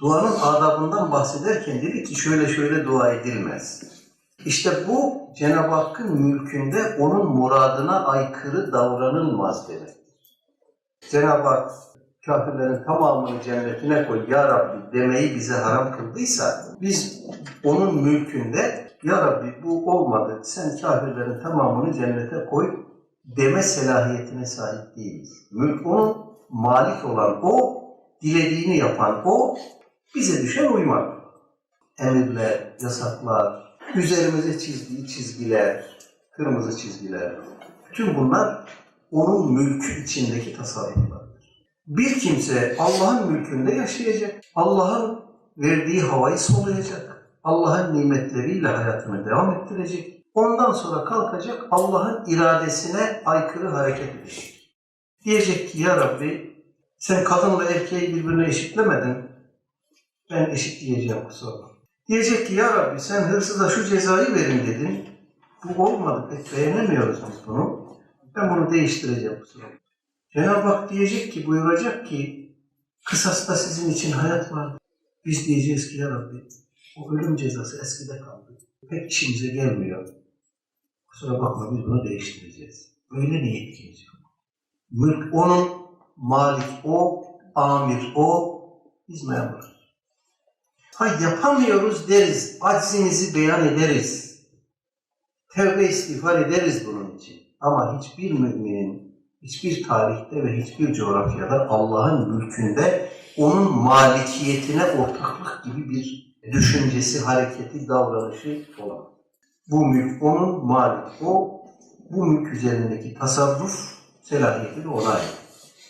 duanın adabından bahsederken dedi ki şöyle şöyle dua edilmez. İşte bu Cenab-ı Hakk'ın mülkünde onun muradına aykırı davranılmaz demek. Cenab-ı Hak kafirlerin tamamını cennetine koy ya Rabbi demeyi bize haram kıldıysa biz onun mülkünde ya Rabbi bu olmadı sen kafirlerin tamamını cennete koy deme selahiyetine sahip değiliz. Mülk onun malik olan o, dilediğini yapan o, bize düşen uymak. Emirler, yasaklar, üzerimize çizdiği çizgiler, kırmızı çizgiler, bütün bunlar onun mülkü içindeki tasarruflardır. Bir kimse Allah'ın mülkünde yaşayacak, Allah'ın verdiği havayı soluyacak, Allah'ın nimetleriyle hayatını devam ettirecek, ondan sonra kalkacak Allah'ın iradesine aykırı hareket edecek. Diyecek ki ya Rabbi sen kadınla erkeği birbirine eşitlemedin, ben eşitleyeceğim kusura bakma. Diyecek ki ya Rabbi sen hırsıza şu cezayı verin dedin. Bu olmadı pek beğenemiyoruz biz bunu. Ben bunu değiştireceğim kusura bakma. Cenab-ı Hak diyecek ki buyuracak ki kısasta sizin için hayat vardı. Biz diyeceğiz ki ya Rabbi o ölüm cezası eskide kaldı. Pek işimize gelmiyor. Kusura bakma biz bunu değiştireceğiz. Öyle niyetimiz yok. Mülk onun, malik o, amir o, biz memuruz. Ha yapamıyoruz deriz, aczimizi beyan ederiz. Tevbe istiğfar ederiz bunun için. Ama hiçbir müminin hiçbir tarihte ve hiçbir coğrafyada Allah'ın mülkünde onun malikiyetine ortaklık gibi bir düşüncesi, hareketi, davranışı olamaz. Bu mülk onun malik. O bu mülk üzerindeki tasarruf selahiyeti de ona ait.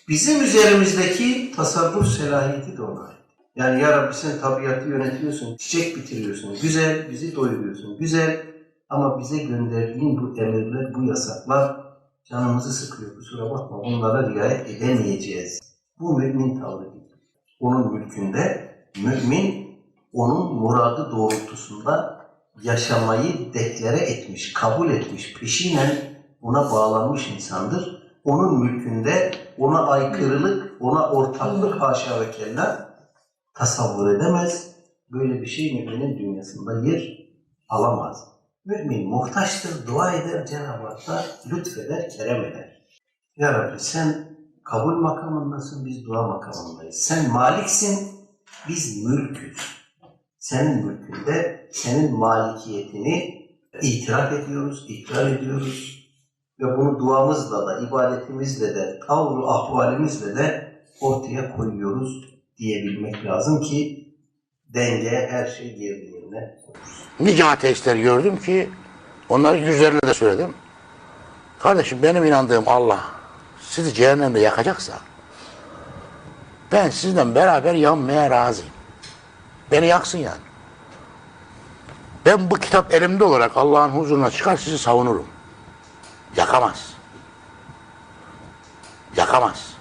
Bizim üzerimizdeki tasarruf selahiyeti de ona ait. Yani ya Rabbi sen tabiatı yönetiyorsun, çiçek bitiriyorsun, güzel, bizi doyuruyorsun, güzel. Ama bize gönderdiğin bu emirler, bu yasaklar canımızı sıkıyor. Kusura bakma bunlara riayet edemeyeceğiz. Bu mümin tavrı değil. Onun mülkünde mümin onun muradı doğrultusunda yaşamayı deklare etmiş, kabul etmiş, peşinen ona bağlanmış insandır. Onun mülkünde ona aykırılık, ona ortaklık haşa ve kella tasavvur edemez. Böyle bir şey müminin dünyasında yer alamaz. Mümin muhtaçtır, dua eder, Cenab-ı Hak da lütfeder, kerem eder. Ya Rabbi sen kabul makamındasın, biz dua makamındayız. Sen maliksin, biz mülküz. Senin mülkünde senin malikiyetini itiraf ediyoruz, ikrar ediyoruz. Ve bunu duamızla da, ibadetimizle de, tavru ahvalimizle de ortaya koyuyoruz diyebilmek lazım ki denge her şey otursun. Nice ateistler gördüm ki onların yüzlerine de söyledim. Kardeşim benim inandığım Allah sizi cehennemde yakacaksa ben sizinle beraber yanmaya razıyım. Beni yaksın yani. Ben bu kitap elimde olarak Allah'ın huzuruna çıkar sizi savunurum. Yakamaz. Yakamaz.